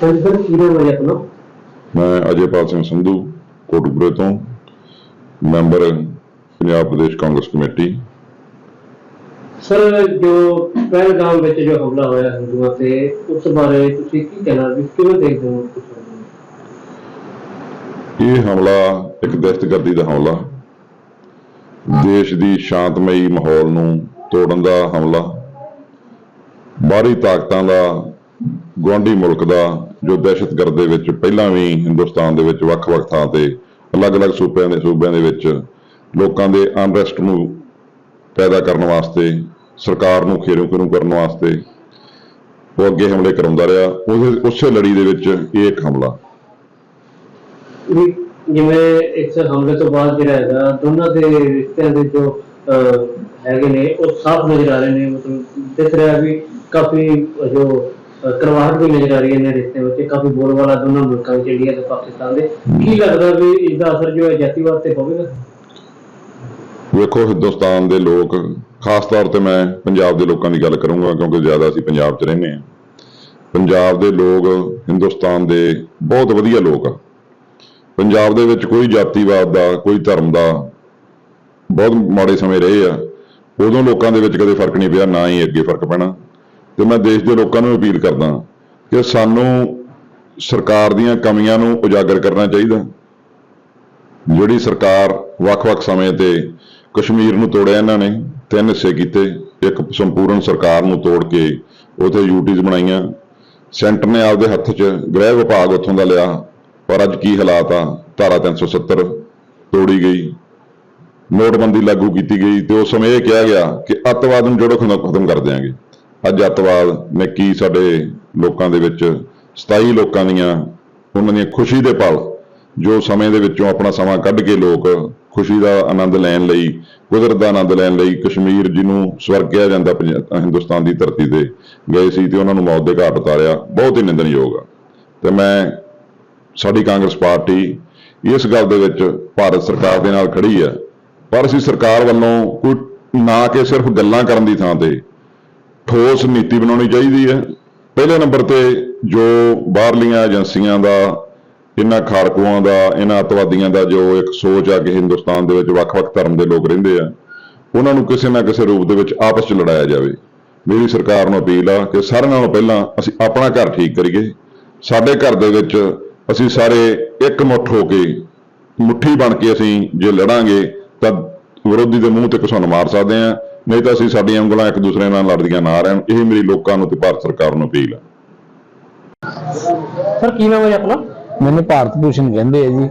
Sir ਕੀ ਨਾਮ ਹੈ ਜੀ ਆਪਣਾ? ਮੈਂ ਅਜੇਪਾਲ ਸਿੰਘ ਸੰਧੂ ਕੋਟਕਪੁਰੇ ਤੋਂ। Member Punjab Pradesh Congress committee. Sir ਜੋ ਪਹਿਲਗਾਮ ਵਿੱਚ ਜੋ ਹਮਲਾ ਹੋਇਆ ਹਿੰਦੂਆਂ ਤੇ ਉਸ ਬਾਰੇ ਤੁਸੀਂ ਕੀ ਕਹਿਣਾ ਵੀ ਕਿਵੇਂ ਦੇਖਦੇ ਹੋ? ਇਹ ਹਮਲਾ ਇੱਕ ਦਹਿਸ਼ਤਗਰਦੀ ਦਾ ਹਮਲਾ। ਦੇਸ਼ ਦੀ ਸ਼ਾਂਤਮਈ ਮਾਹੌਲ ਨੂੰ ਤੋੜਨ ਦਾ ਹਮਲਾ। ਬਾਹਰੀ ਤਾਕਤਾਂ ਦਾ ਗੁਆਂਢੀ ਮੁਲਕ ਦਾ ਜੋ ਦਹਿਸ਼ਤਗਰਦ ਦੇ ਵਿੱਚ ਪਹਿਲਾਂ ਵੀ ਹਿੰਦੁਸਤਾਨ ਦੇ ਵਿੱਚ ਵੱਖ-ਵੱਖ ਥਾਂ ਤੇ, ਅਲੱਗ-ਅਲੱਗ ਸੂਬਿਆਂ ਦੇ ਸੂਬਿਆਂ ਦੇ ਵਿੱਚ ਲੋਕਾਂ ਦੇ ਅਨਰੈਸਟ ਨੂੰ ਪੈਦਾ ਕਰਨ ਵਾਸਤੇ, ਸਰਕਾਰ ਨੂੰ ਖੇਰੂ ਖੇਰੂ ਕਰਨ ਵਾਸਤੇ ਉਹ ਅੱਗੇ ਹਮਲੇ ਕਰਾਉਂਦਾ ਰਿਹਾ। ਉਹਦੇ, ਉਸੇ ਲੜੀ ਦੇ ਵਿੱਚ ਇਹ ਇੱਕ ਹਮਲਾ। ਜਿਵੇਂ ਇਸ ਹਮਲੇ ਤੋਂ ਬਾਅਦ ਜਿਹੜਾ ਹੈਗਾ, ਦੋਨਾਂ ਦੇ ਰਿਸ਼ਤਿਆਂ ਦੇ ਜੋ ਹੈਗੇ ਨੇ, ਉਹ ਸਾਫ਼ ਨਜ਼ਰ ਆ ਰਹੇ ਨੇ। ਮਤਲਬ ਦਿਖ ਰਿਹਾ ਵੀ ਕਾਫੀ ਜੋ ਕਰਵਾਹਟ ਵੀ ਨਜ਼ਰ ਆ ਰਹੀ ਹੈ ਇਹਨਾਂ ਰਿਸ਼ਤਿਆਂ ਵਿੱਚ। ਕਾਫੀ ਬੋਲਬਾਲਾ ਦੋਨਾਂ ਮੁਲਕਾਂ ਵਿੱਚ ਇੰਡੀਆ ਤੇ ਪਾਕਿਸਤਾਨ ਦੇ। ਕੀ ਲੱਗਦਾ ਵੀ ਇਸ ਦਾ ਅਸਰ ਜੋ ਹੈ ਜਾਤੀਵਾਦ ਤੇ ਹੋਵੇਗਾ? ਵੇਖੋ ਹਿੰਦੁਸਤਾਨ ਦੇ ਲੋਕ ਖਾਸ ਤੌਰ ਤੇ ਮੈਂ ਪੰਜਾਬ ਦੇ ਲੋਕਾਂ ਦੀ ਗੱਲ ਕਰੂੰਗਾ ਕਿਉਂਕਿ ਜ਼ਿਆਦਾ ਅਸੀਂ ਪੰਜਾਬ 'ਚ ਰਹਿੰਦੇ ਹਾਂ। ਪੰਜਾਬ ਦੇ ਲੋਕ ਹਿੰਦੁਸਤਾਨ ਦੇ ਬਹੁਤ ਵਧੀਆ ਲੋਕ ਆ। ਪੰਜਾਬ ਦੇ ਵਿੱਚ ਕੋਈ ਜਾਤੀਵਾਦ ਦਾ ਕੋਈ ਧਰਮ ਦਾ ਬਹੁਤ ਮਾੜੇ ਸਮੇਂ ਰਹੇ ਆ। ਉਦੋਂ ਲੋਕਾਂ ਦੇ ਵਿੱਚ ਕਦੇ ਫ਼ਰਕ ਨਹੀਂ ਪਿਆ ਨਾ ਹੀ ਅੱਗੇ ਫ਼ਰਕ ਪੈਣਾ। ਤੇ ਮੈਂ ਦੇਸ਼ ਦੇ ਲੋਕਾਂ ਨੂੰ ਅਪੀਲ ਕਰਦਾ ਕਿ ਸਾਨੂੰ ਸਰਕਾਰ ਦੀਆਂ ਕਮੀਆਂ ਨੂੰ ਉਜਾਗਰ ਕਰਨਾ ਚਾਹੀਦਾ ਜਿਹੜੀ ਸਰਕਾਰ ਵੱਖ-ਵੱਖ ਸਮੇਂ ਤੇ ਕਸ਼ਮੀਰ ਨੂੰ ਤੋੜਿਆ ਇਹਨਾਂ ਨੇ, ਤਿੰਨ ਹਿੱਸੇ ਕੀਤੇ। ਇੱਕ ਸੰਪੂਰਨ ਸਰਕਾਰ ਨੂੰ ਤੋੜ ਕੇ ਉਥੇ ਯੂਟੀਜ਼ ਬਣਾਈਆਂ। ਸੈਂਟਰ ਨੇ ਆਪਦੇ ਹੱਥ 'ਚ ਗ੍ਰਹਿ ਵਿਭਾਗ ਉੱਥੋਂ ਦਾ ਲਿਆ, ਪਰ ਅੱਜ ਕੀ ਹਾਲਾਤ ਆ? ਧਾਰਾ 370 ਤੋੜੀ ਗਈ। ਨੋਟਬੰਦੀ ਲਾਗੂ ਕੀਤੀ ਗਈ ਤੇ ਉਸ ਸਮੇਂ ਇਹ ਕਿਹਾ ਗਿਆ ਕਿ ਅੱਤਵਾਦ ਨੂੰ ਜੜੋਂ ਖਤਮ ਖਤਮ ਕਰ ਦਿਆਂਗੇ। ਅੱਜ ਅੱਤਵਾਦ ਨੇ ਕੀ ਸਾਡੇ ਲੋਕਾਂ ਦੇ ਵਿੱਚ 27 ਲੋਕਾਂ ਦੀਆਂ ਉਹਨਾਂ ਦੀਆਂ ਖੁਸ਼ੀ ਦੇ ਪਲ, ਜੋ ਸਮੇਂ ਦੇ ਵਿੱਚੋਂ ਆਪਣਾ ਸਮਾਂ ਕੱਢ ਕੇ ਲੋਕ ਖੁਸ਼ੀ ਦਾ ਆਨੰਦ ਲੈਣ ਲਈ, ਕੁਦਰਤ ਦਾ ਆਨੰਦ ਲੈਣ ਲਈ ਕਸ਼ਮੀਰ ਜਿਹਨੂੰ ਸਵਰਗ ਕਿਹਾ ਜਾਂਦਾ ਪੰਜ- ਹਿੰਦੁਸਤਾਨ ਦੀ ਧਰਤੀ ਤੇ ਗਏ ਸੀ ਤੇ ਉਹਨਾਂ ਨੂੰ ਮੌਤ ਦੇ ਘਾਟ ਉਤਾਰਿਆ, ਬਹੁਤ ਹੀ ਨਿੰਦਣਯੋਗ ਆ। ਤੇ ਮੈਂ ਸਾਡੀ ਕਾਂਗਰਸ ਪਾਰਟੀ ਇਸ ਗੱਲ ਦੇ ਵਿੱਚ ਭਾਰਤ ਸਰਕਾਰ ਦੇ ਨਾਲ ਖੜੀ ਆ, ਪਰ ਅਸੀਂ ਸਰਕਾਰ ਵੱਲੋਂ ਕੋਈ ਨਾ ਕਿ ਸਿਰਫ ਗੱਲਾਂ ਕਰਨ ਦੀ ਥਾਂ ਤੇ ਠੋਸ ਨੀਤੀ ਬਣਾਉਣੀ ਚਾਹੀਦੀ ਹੈ। ਪਹਿਲੇ ਨੰਬਰ ਤੇ ਜੋ ਬਾਹਰਲੀਆਂ ਏਜੰਸੀਆਂ ਦਾ, ਇਹਨਾਂ ਖਾਰਕੂਆਂ ਦਾ, ਇਹਨਾਂ ਅਤਵਾਦੀਆਂ ਦਾ ਜੋ ਇੱਕ ਸੋਚ ਆ ਕਿ ਹਿੰਦੁਸਤਾਨ ਦੇ ਵਿੱਚ ਵੱਖ-ਵੱਖ ਧਰਮ ਦੇ ਲੋਕ ਰਹਿੰਦੇ ਆ, ਉਹਨਾਂ ਨੂੰ ਕਿਸੇ ਨਾ ਕਿਸੇ ਰੂਪ ਦੇ ਵਿੱਚ ਆਪਸ 'ਚ ਲੜਾਇਆ ਜਾਵੇ। ਮੇਰੀ ਸਰਕਾਰ ਨੂੰ ਅਪੀਲ ਆ ਕਿ ਸਾਰਿਆਂ ਨਾਲੋਂ ਪਹਿਲਾਂ ਅਸੀਂ ਆਪਣਾ ਘਰ ਠੀਕ ਕਰੀਏ। ਸਾਡੇ ਘਰ ਦੇ ਵਿੱਚ ਅਸੀਂ ਸਾਰੇ ਇੱਕ ਮੁੱਠ ਹੋ ਕੇ, ਮੁੱਠੀ ਬਣ ਕੇ ਅਸੀਂ ਜੇ ਲੜਾਂਗੇ ਤਾਂ ਵਿਰੋਧੀ ਦੇ ਮੂੰਹ ਤੇ ਕਿਸਾਨ ਮਾਰ ਸਕਦੇ ਆ। ਨਹੀਂ ਤਾਂ ਅਸੀਂ ਸਾਡੀਆਂ ਉਂਗਲਾਂ ਇੱਕ ਦੂਸਰੇ ਨਾਲ ਲੜਦੀਆਂ ਨਾ ਰਹਿਣ। ਇਹ ਮੇਰੀ ਲੋਕਾਂ ਨੂੰ ਤੇ ਭਾਰਤ ਸਰਕਾਰ ਨੂੰ ਅਪੀਲ ਆ ਸਰ ਕੀ ਨਾਮ ਹੈ ਜੀ ਆਪਣਾ? ਮੈਨੂੰ ਭਾਰਤ ਭੂਸ਼ਣ ਕਹਿੰਦੇ ਆ ਜੀ।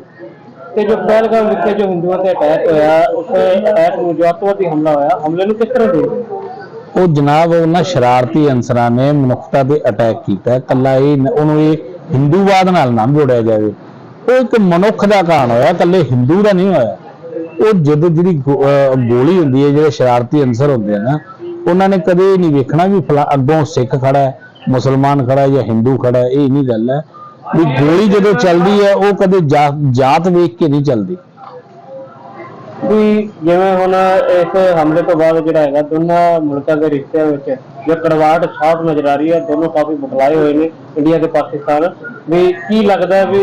ਤੇ ਜੋ ਪਹਿਲਗਾਮ ਵਿਖੇ ਜੋ ਹਿੰਦੂਆਂ ਤੇ ਅਟੈਕ ਹੋਇਆ ਉਸ ਅਟੈਕ ਨੂੰ ਜੋ ਅੱਤਵਾਦੀ ਹਮਲਾ ਹੋਇਆ ਹਮਲੇ ਨੂੰ ਕਿਸ ਤਰ੍ਹਾਂ ਦੇ ਉਹ ਜਨਾਬ ਉਹਨਾਂ ਸ਼ਰਾਰਤੀ ਅਨਸਰਾਂ ਨੇ ਮਨੁੱਖਤਾ ਤੇ ਅਟੈਕ ਕੀਤਾ। ਹੈ। ਕੱਲਾ ਇਹ ਉਹਨੂੰ ਇਹ ਹਿੰਦੂਵਾਦ ਨਾਲ ਨਾ ਜੋੜਿਆ ਜਾਵੇ। ਉਹ ਇੱਕ ਮਨੁੱਖ ਦਾ ਕਾਰਨ ਹੋਇਆ ਕੱਲੇ ਹਿੰਦੂ ਦਾ ਨਹੀਂ ਹੋਇਆ। ਉਹ ਜਦੋਂ ਜਿਹੜੀ ਗੋਲੀ ਹੁੰਦੀ ਹੈ ਜਿਹੜੇ ਸ਼ਰਾਰਤੀ ਅਨਸਰ ਹੁੰਦੇ ਆ ਨਾ ਉਹਨਾਂ ਨੇ ਕਦੇ ਨਹੀਂ ਵੇਖਣਾ ਵੀ ਫਲਾ ਅੱਗੋਂ ਸਿੱਖ ਖੜਾ ਹੈ ਮੁਸਲਮਾਨ ਖੜਾ ਹੈ ਜਾਂ ਹਿੰਦੂ ਖੜਾ ਹੈ ਇਹ ਨਹੀਂ ਗੱਲ ਹੈ। ਵੀ ਗੋਲੀ ਜਦੋਂ ਚੱਲਦੀ ਹੈ ਉਹ ਕਦੇ ਜਾਤ ਵੇਖ ਕੇ ਨਹੀਂ ਚੱਲਦੀ। ਵੀ ਜਿਵੇਂ ਹੁਣ ਇਸ ਹਮਲੇ ਤੋਂ ਬਾਅਦ ਜਿਹੜਾ ਹੈਗਾ ਦੋਨਾਂ ਮੁਲਕਾਂ ਦੇ ਰਿਸ਼ਤਿਆਂ ਵਿੱਚ ਜੋ ਕੜਵਾਹਟ ਸਾਫ਼ ਨਜ਼ਰ ਆ ਰਹੀ ਹੈ ਦੋਨੋਂ ਕਾਫੀ ਬਦਲਾਏ ਹੋਏ ਨੇ ਇੰਡੀਆ ਤੇ ਪਾਕਿਸਤਾਨ। ਵੀ ਕੀ ਲੱਗਦਾ ਵੀ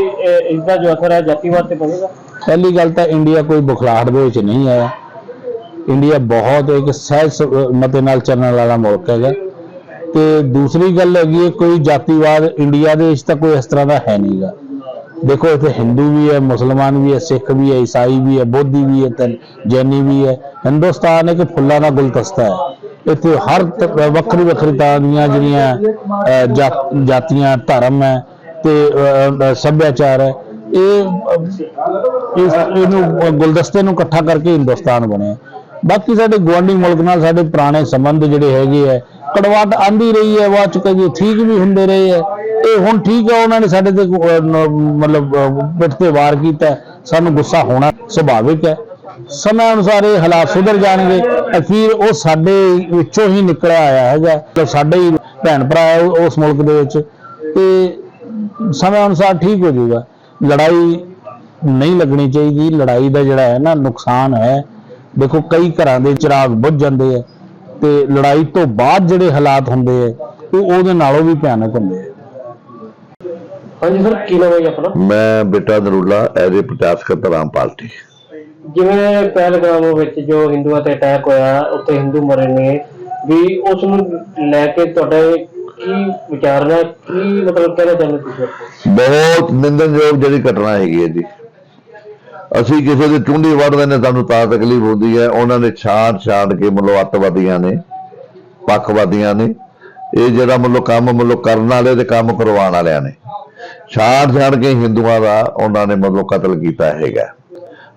ਇਸ ਦਾ ਜੋ ਅਸਰ ਹੈ ਜਾਤੀਵਾਦ ਤੇ ਪਵੇਗਾ? ਪਹਿਲੀ ਗੱਲ ਤਾਂ ਇੰਡੀਆ ਕੋਈ ਬੁਖਲਾਹਟ ਦੇ ਵਿੱਚ ਨਹੀਂ ਆਇਆ। ਇੰਡੀਆ ਬਹੁਤ ਇੱਕ ਸਹਿਜ ਮਤੇ ਨਾਲ ਚੱਲਣ ਵਾਲਾ ਮੁਲਕ ਹੈਗਾ। ਤੇ ਦੂਸਰੀ ਗੱਲ ਹੈਗੀ ਹੈ, ਕੋਈ ਜਾਤੀਵਾਦ ਇੰਡੀਆ ਦੇ ਵਿੱਚ ਤਾਂ ਕੋਈ ਇਸ ਤਰ੍ਹਾਂ ਦਾ ਹੈ ਨਹੀਂਗਾ। ਦੇਖੋ, ਇੱਥੇ ਹਿੰਦੂ ਵੀ ਹੈ, ਮੁਸਲਮਾਨ ਵੀ ਹੈ, ਸਿੱਖ ਵੀ ਹੈ, ਈਸਾਈ ਵੀ ਹੈ, ਬੋਧੀ ਵੀ ਹੈ, ਤੇ ਜੈਨੀ ਵੀ ਹੈ। ਹਿੰਦੁਸਤਾਨ ਇੱਕ ਫੁੱਲਾਂ ਦਾ ਗੁਲਦਸਤਾ ਹੈ। ਇੱਥੇ ਹਰ ਵੱਖਰੀ ਵੱਖਰੀ ਤਰ੍ਹਾਂ ਦੀਆਂ ਜਿਹੜੀਆਂ ਜਾਤੀਆਂ, ਧਰਮ ਹੈ ਤੇ ਸੱਭਿਆਚਾਰ ਹੈ। ਇਹ ਇਸ ਇਹਨੂੰ ਗੁਲਦਸਤੇ ਨੂੰ ਇਕੱਠਾ ਕਰਕੇ ਹਿੰਦੁਸਤਾਨ ਬਣਿਆ ਬਾਕੀ ਸਾਡੇ ਗੁਆਂਢੀ ਮੁਲਕ ਨਾਲ ਸਾਡੇ ਪੁਰਾਣੇ ਸੰਬੰਧ ਜਿਹੜੇ ਹੈਗੇ ਆ ਕੜਵਾਟ ਆਂਦੀ ਰਹੀ ਹੈ, ਬਾਅਦ ਚ ਕਦੀ ਠੀਕ ਵੀ ਹੁੰਦੇ ਰਹੇ ਹੈ ਇਹ ਹੁਣ ਠੀਕ ਹੈ ਉਹਨਾਂ ਨੇ ਸਾਡੇ ਤੇ ਮਤਲਬ ਪਿੱਠ ਤੇ ਵਾਰ ਕੀਤਾ। ਸਾਨੂੰ ਗੁੱਸਾ ਹੋਣਾ ਸੁਭਾਵਿਕ ਹੈ। ਸਮੇਂ ਅਨੁਸਾਰ ਇਹ ਹਾਲਾਤ ਸੁਧਰ ਜਾਣਗੇ। ਅਖੀਰ ਉਹ ਸਾਡੇ ਵਿੱਚੋਂ ਹੀ ਨਿਕਲਿਆ ਆਇਆ ਹੈਗਾ। ਮਤਲਬ ਸਾਡੇ ਹੀ ਭੈਣ ਭਰਾ ਹੈ ਉਸ ਮੁਲਕ ਦੇ ਵਿੱਚ। ਤੇ ਸਮੇਂ ਅਨੁਸਾਰ ਠੀਕ ਹੋ ਜਾਊਗਾ। ਲੜਾਈ ਨਹੀਂ ਲੱਗਣੀ ਚਾਹੀਦੀ। ਲੜਾਈ ਦਾ ਜਿਹੜਾ ਹੈ ਨਾ ਨੁਕਸਾਨ ਹੈ। ਦੇਖੋ ਕਈ ਘਰਾਂ ਦੇ ਚਿਰਾਗ ਬੁੱਝ ਜਾਂਦੇ ਆ ਤੇ ਲੜਾਈ ਤੋਂ ਬਾਅਦ ਜਿਹੜੇ ਹਾਲਾਤ ਹੁੰਦੇ ਆ ਉਹ ਉਹਦੇ ਨਾਲੋਂ ਵੀ ਭਿਆਨਕ ਹੁੰਦੇ ਆ। ਹਾਂਜੀ ਸਰ ਕੀ ਨਾਮ ਹੈ ਆਪਣਾ? ਮੈਂ ਬੇਟਾ ਨਰੂਲਾ ਐਜ਼ ਏ ਪ੍ਰਚਾਰ ਸਕੱਤਰ ਆਮ ਪਾਰਟੀ। ਜਿਵੇਂ ਪਹਿਲਗਾਮ ਵਿੱਚ ਜੋ ਹਿੰਦੂਆਂ ਤੇ ਅਟੈਕ ਹੋਇਆ ਉੱਥੇ ਹਿੰਦੂ ਮਰੇ ਨੇ ਵੀ ਉਸ ਨੂੰ ਲੈ ਕੇ ਤੁਹਾਡਾ ਕੀ ਵਿਚਾਰ ਹੈ ਕੀ ਮਤਲਬ ਕਹਿਣਾ ਚਾਹੁੰਦੇ ਤੁਸੀਂ ਬਹੁਤ ਨਿੰਦਣਯੋਗ ਜਿਹੜੀ ਘਟਨਾ ਹੈਗੀ ਹੈ ਜੀ। ਅਸੀਂ ਕਿਸੇ ਦੀ ਚੁੰਡੀ ਵੱਢਦੇ ਨੇ ਸਾਨੂੰ ਤਾਂ ਤਕਲੀਫ ਹੁੰਦੀ ਹੈ। ਉਹਨਾਂ ਨੇ ਛਾਂਟ ਛਾਂਟ ਕੇ ਮਤਲਬ ਅੱਤਵਾਦੀਆਂ ਨੇ ਪੱਖਵਾਦੀਆਂ ਨੇ। ਇਹ ਜਿਹੜਾ ਮਤਲਬ ਕੰਮ ਮਤਲਬ ਕਰਨ ਵਾਲੇ ਤੇ ਕੰਮ ਕਰਵਾਉਣ ਵਾਲਿਆਂ ਨੇ। ਛਾਂਟ ਛਾਂਟ ਕੇ ਹਿੰਦੂਆਂ ਦਾ ਉਹਨਾਂ ਨੇ ਮਤਲਬ ਕਤਲ ਕੀਤਾ ਹੈਗਾ।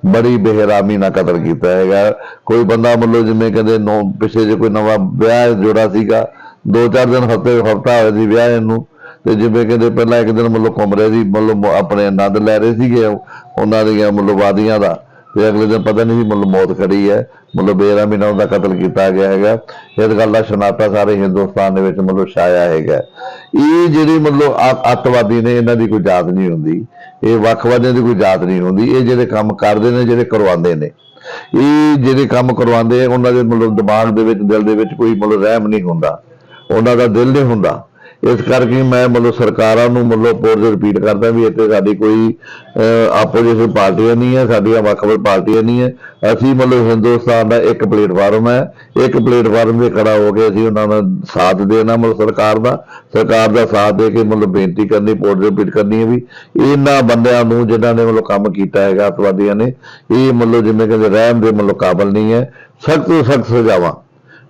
ਬੜੀ ਬੇਹਰਾਮੀ ਨਾਲ ਕਤਲ ਕੀਤਾ ਹੈਗਾ। ਕੋਈ ਬੰਦਾ ਮਤਲਬ ਜਿਵੇਂ ਕਹਿੰਦੇ ਨੋ, ਪਿੱਛੇ ਜੇ ਕੋਈ ਨਵਾਂ ਵਿਆਹ ਜੋੜਾ ਸੀਗਾ ਦੋ ਚਾਰ ਦਿਨ ਹਫ਼ਤੇ ਹਫਤਾ ਹੋਇਆ ਸੀ ਵਿਆਹ ਨੂੰ ਤੇ ਜਿਵੇਂ ਕਹਿੰਦੇ ਪਹਿਲਾਂ ਇੱਕ ਦਿਨ ਮਤਲਬ ਘੁੰਮ ਰਹੇ ਸੀ, ਮਤਲਬ ਆਪਣੇ ਆਨੰਦ ਲੈ ਰਹੇ ਸੀਗੇ ਉਹਨਾਂ ਦੀਆਂ ਮਤਲਬ ਵਾਦੀਆਂ ਦਾ, ਤੇ ਅਗਲੇ ਦਿਨ ਪਤਾ ਨਹੀਂ ਸੀ ਮਤਲਬ ਮੌਤ ਖੜੀ ਹੈ, ਮਤਲਬ ਬੇਰਹਿਮੀ ਮਹੀਨਾ ਉਹਦਾ ਕਤਲ ਕੀਤਾ ਗਿਆ ਹੈਗਾ। ਇਸ ਗੱਲ ਦਾ ਸ਼ਨਾਤਾ ਸਾਰੇ ਹਿੰਦੁਸਤਾਨ ਦੇ ਵਿੱਚ ਮਤਲਬ ਛਾਇਆ ਹੈਗਾ। ਇਹ ਜਿਹੜੀ ਮਤਲਬ ਆ- ਅੱਤਵਾਦੀ ਨੇ ਇਹਨਾਂ ਦੀ ਕੋਈ ਜਾਤ ਨਹੀਂ ਹੁੰਦੀ। ਇਹ ਵੱਖਵਾਦੀਆਂ ਦੀ ਕੋਈ ਜਾਤ ਨਹੀਂ ਹੁੰਦੀ। ਇਹ ਜਿਹੜੇ ਕੰਮ ਕਰਦੇ ਨੇ, ਜਿਹੜੇ ਕਰਵਾਉਂਦੇ ਨੇ। ਇਹ ਜਿਹੜੇ ਕੰਮ ਕਰਵਾਉਂਦੇ ਉਹਨਾਂ ਦੇ ਮਤਲਬ ਦਿਮਾਗ ਦੇ ਵਿੱਚ, ਦਿਲ ਦੇ ਵਿੱਚ ਕੋਈ ਮਤਲਬ ਰਹਿਮ ਨਹੀਂ ਹੁੰਦਾ। ਉਹਨਾਂ ਦਾ ਦਿਲ ਨਹੀਂ ਹੁੰਦਾ। ਇਸ ਕਰਕੇ ਮੈਂ ਮਤਲਬ ਸਰਕਾਰਾਂ ਨੂੰ ਮਤਲਬ ਪੋਰਜ ਰਿਪੀਟ ਕਰਦਾ ਵੀ ਇੱਥੇ ਸਾਡੀ ਕੋਈ ਆਪੋਜੀਸ਼ਨ ਪਾਰਟੀਆਂ ਨਹੀਂ ਹੈ, ਸਾਡੀਆਂ ਵੱਖ-ਵੱਖ ਪਾਰਟੀਆਂ ਨਹੀਂ ਹੈ। ਅਸੀਂ ਮਤਲਬ ਹਿੰਦੁਸਤਾਨ ਦਾ ਇੱਕ ਪਲੇਟਫਾਰਮ ਹੈ। ਇੱਕ ਪਲੇਟਫਾਰਮ ਤੇ ਖੜਾ ਹੋ ਕੇ ਅਸੀਂ ਉਹਨਾਂ ਦਾ ਸਾਥ ਦੇਣਾ ਮਤਲਬ ਸਰਕਾਰ ਦਾ। ਸਰਕਾਰ ਦਾ ਸਾਥ ਦੇ ਕੇ ਮਤਲਬ ਬੇਨਤੀ ਕਰਨੀ ਪੋਰਜ ਰਿਪੀਟ ਕਰਨੀ ਹੈ ਵੀ ਇਹਨਾਂ ਬੰਦਿਆਂ ਨੂੰ ਜਿਨ੍ਹਾਂ ਨੇ ਮਤਲਬ ਕੰਮ ਕੀਤਾ ਹੈਗਾ, ਅਤਵਾਦੀਆਂ ਨੇ, ਇਹ ਮਤਲਬ ਜਿਵੇਂ ਕਹਿੰਦੇ ਰਹਿਮ ਦੇ ਮਤਲਬ ਕਾਬਲ ਨਹੀਂ ਹੈ। ਸਖਤ ਤੋਂ ਸਖਤ ਸਜ਼ਾਵਾਂ।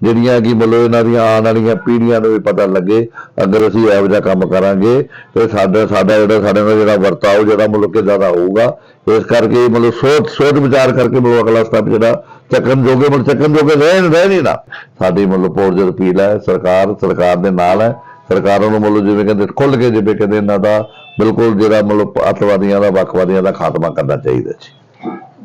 ਜਿਹੜੀਆਂ ਕਿ ਮਤਲਬ ਇਹਨਾਂ ਦੀਆਂ ਆਉਣ ਵਾਲੀਆਂ ਪੀੜ੍ਹੀਆਂ ਨੂੰ ਵੀ ਪਤਾ ਲੱਗੇ, ਅਗਰ ਅਸੀਂ ਇਹੋ ਜਿਹਾ ਕੰਮ ਕਰਾਂਗੇ, ਤੇ ਸਾਡਾ ਸਾਡਾ ਜਿਹੜਾ ਸਾਡੇ ਨਾਲ ਜਿਹੜਾ ਵਰਤਾਓ, ਜਿਹੜਾ ਮੁਲਕ ਕੇ ਜ਼ਿਆਦਾ ਹੋਊਗਾ, ਇਸ ਕਰਕੇ ਮਤਲਬ ਸੋਚ ਸੋਚ ਵਿਚਾਰ ਕਰਕੇ ਮਤਲਬ ਅਗਲਾ ਸਟੈਪ ਜਿਹੜਾ ਚੱਕਣ ਜੋਗੇ, ਮਤਲਬ ਚੱਕਣ ਜੋਗੇ ਰਹਿ ਰਹਿ ਨਾ। ਸਾਡੀ ਮਤਲਬ ਪੋਰਜ ਅਪੀਲ ਹੈ, ਸਰਕਾਰ ਸਰਕਾਰ ਦੇ ਨਾਲ ਹੈ। ਸਰਕਾਰਾਂ ਨੂੰ ਮਤਲਬ ਜਿਵੇਂ ਕਹਿੰਦੇ ਖੁੱਲ ਕੇ ਜਿਵੇਂ ਕਹਿੰਦੇ ਇਹਨਾਂ ਦਾ ਬਿਲਕੁਲ ਜਿਹੜਾ ਮਤਲਬ ਅੱਤਵਾਦੀਆਂ ਦਾ, ਵੱਖਵਾਦੀਆਂ ਦਾ ਖਾਤਮਾ ਕਰਨਾ ਚਾਹੀਦਾ ਜੀ।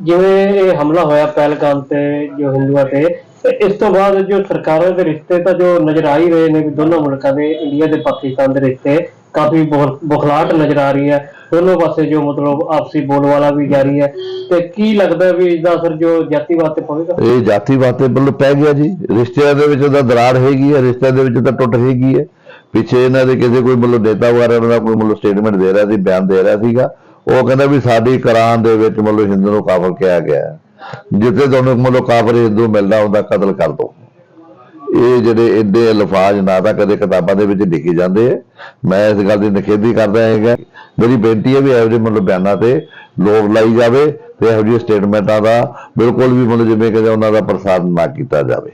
ਜਿਵੇਂ ਇਹ ਹਮਲਾ ਹੋਇਆ ਪਹਿਲਗਾਮ ਤੇ, ਜੋ ਹਿੰਦੂਆਂ ਤੇ ਤੇ ਇਸ ਤੋਂ ਬਾਅਦ ਜੋ ਸਰਕਾਰਾਂ ਦੇ ਰਿਸ਼ਤੇ ਤਾਂ ਜੋ ਨਜ਼ਰ ਆ ਹੀ ਰਹੇ ਨੇ ਵੀ ਦੋਨੋਂ ਮੁਲਕਾਂ ਦੇ, ਇੰਡੀਆ ਤੇ ਪਾਕਿਸਤਾਨ ਦੇ ਰਿਸ਼ਤੇ ਕਾਫੀ ਬੁਖਲਾਟ ਨਜ਼ਰ ਆ ਰਹੀ ਹੈ। ਦੋਨੋਂ ਪਾਸੇ ਜੋ ਮਤਲਬ ਆਪਸੀ ਬੋਲਵਾਲਾ ਵੀ ਜਾਰੀ ਹੈ। ਤੇ ਕੀ ਲੱਗਦਾ ਵੀ ਇਸ ਦਾ ਅਸਰ ਜੋ ਜਾਤੀਵਾਦ ਤੇ ਪਵੇਗਾ? ਇਹ ਜਾਤੀਵਾਦ ਤੇ ਮਤਲਬ ਪੈ ਗਿਆ ਜੀ। ਰਿਸ਼ਤਿਆਂ ਦੇ ਵਿੱਚ ਤਾਂ ਦਰਾੜ ਹੈਗੀ ਹੈ, ਰਿਸ਼ਤਿਆਂ ਦੇ ਵਿੱਚ ਤਾਂ ਟੁੱਟ ਹੈਗੀ ਹੈ। ਪਿੱਛੇ ਇਹਨਾਂ ਦੇ ਕਿਸੇ ਕੋਈ ਮਤਲਬ ਨੇਤਾ ਵਗੈਰਾ ਦਾ ਕੋਈ ਮਤਲਬ ਸਟੇਟਮੈਂਟ ਦੇ ਰਿਹਾ ਸੀ, ਬਿਆਨ ਦੇ ਰਿਹਾ ਸੀਗਾ। ਉਹ ਕਹਿੰਦਾ ਵੀ ਸਾਡੀ ਕਰਾਂ ਦੇ ਵਿੱਚ ਮਤਲਬ ਹਿੰਦੂ ਨੂੰ ਕਾਫਰ ਕਿਹਾ ਗਿਆ ਹੈ। ਜਿੱਥੇ ਤੁਹਾਨੂੰ ਮਤਲਬ ਕਾਫਰ ਹਿੰਦੂ ਮਿਲਦਾ ਹੁੰਦਾ ਕਤਲ ਕਰ ਦੋ। ਇਹ ਜਿਹੜੇ ਏਡੇ ਅਲਫਾਜ਼ ਨਾ ਤਾਂ ਕਦੇ ਕਿਤਾਬਾਂ ਦੇ ਵਿੱਚ ਲਿਖੇ ਜਾਂਦੇ ਆ। ਮੈਂ ਇਸ ਗੱਲ ਦੀ ਨਿਖੇਧੀ ਕਰਦਾ ਹੈਗਾ ਮੇਰੀ ਬੇਨਤੀ ਹੈ ਵੀ ਇਹੋ ਜਿਹੇ ਮਤਲਬ ਬਿਆਨਾਂ ਤੇ ਲੋਕ ਲਾਈ ਜਾਵੇ ਤੇ ਇਹੋ ਜਿਹੇ ਸਟੇਟਮੈਂਟਾਂ ਦਾ ਬਿਲਕੁਲ ਵੀ ਮਤਲਬ ਜਿਵੇਂ ਕਿ ਉਹਨਾਂ ਦਾ ਪ੍ਰਸਾਰ ਨਾ ਕੀਤਾ ਜਾਵੇ।